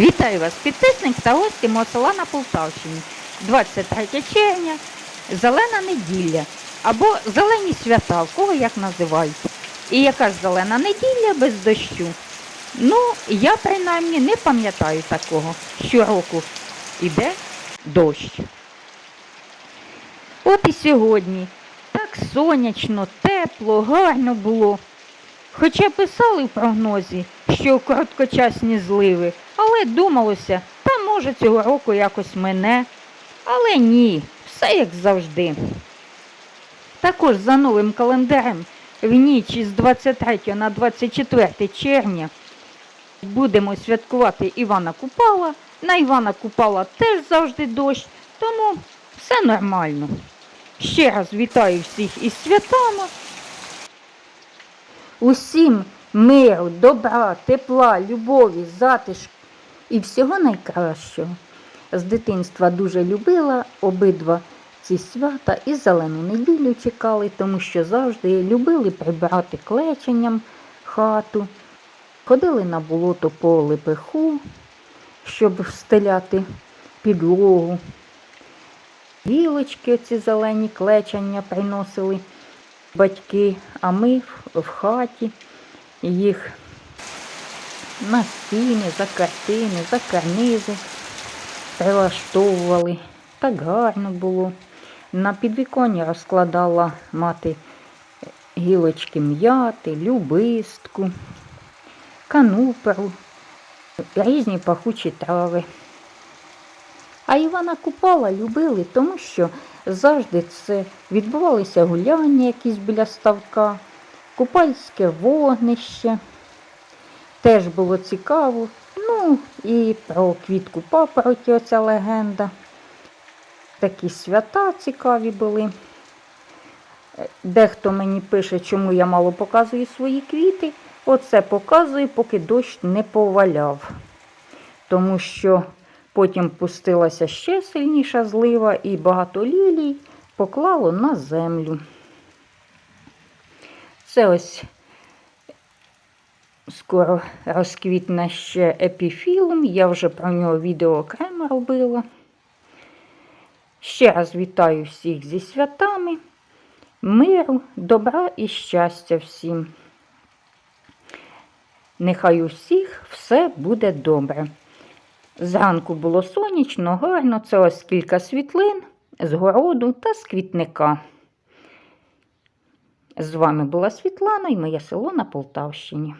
Вітаю вас, підписник та гості мого на Полтавщині. 23 червня, зелена неділя або зелені свята, в кого як називають. І яка ж зелена неділя без дощу? Ну, я принаймні не пам'ятаю такого. Щороку іде дощ. От і сьогодні так сонячно, тепло, гарно було. Хоча писали в прогнозі, що короткочасні зливи, але думалося, та може цього року якось мене. Але ні, все як завжди. Також за новим календарем в ніч із 23 на 24 червня будемо святкувати Івана Купала. На Івана Купала теж завжди дощ, тому все нормально. Ще раз вітаю всіх із святами. Усім миру, добра, тепла, любові, затишку і всього найкращого. З дитинства дуже любила обидва ці свята і зелену неділю чекали, тому що завжди любили прибирати клеченням хату, ходили на болото по лепеху, щоб встеляти підлогу. Гілочки ці зелені клечення приносили батьки, а ми в хаті їх на стіни, за картини, за карнизи прилаштовували. Так гарно було. На підвіконня розкладала мати гілочки м'яти, любистку, кануперу, різні пахучі трави. А Івана Купала любили, тому що завжди це відбувалися гуляння якісь біля ставка, купальське вогнище. Теж було цікаво. Ну і про квітку папороті оця легенда. Такі свята цікаві були. Дехто мені пише, чому я мало показую свої квіти. Оце показую, поки дощ не поваляв. Тому що потім пустилася ще сильніша злива і багато лілій поклало на землю. Це ось скоро розквітне ще епіфілум. Я вже про нього відео окремо робила. Ще раз вітаю всіх зі святами, миру, добра і щастя всім. Нехай у всіх все буде добре. Зранку було сонячно, гарно, це ось кілька світлин з городу та з квітника. З вами була Світлана і моє село на Полтавщині.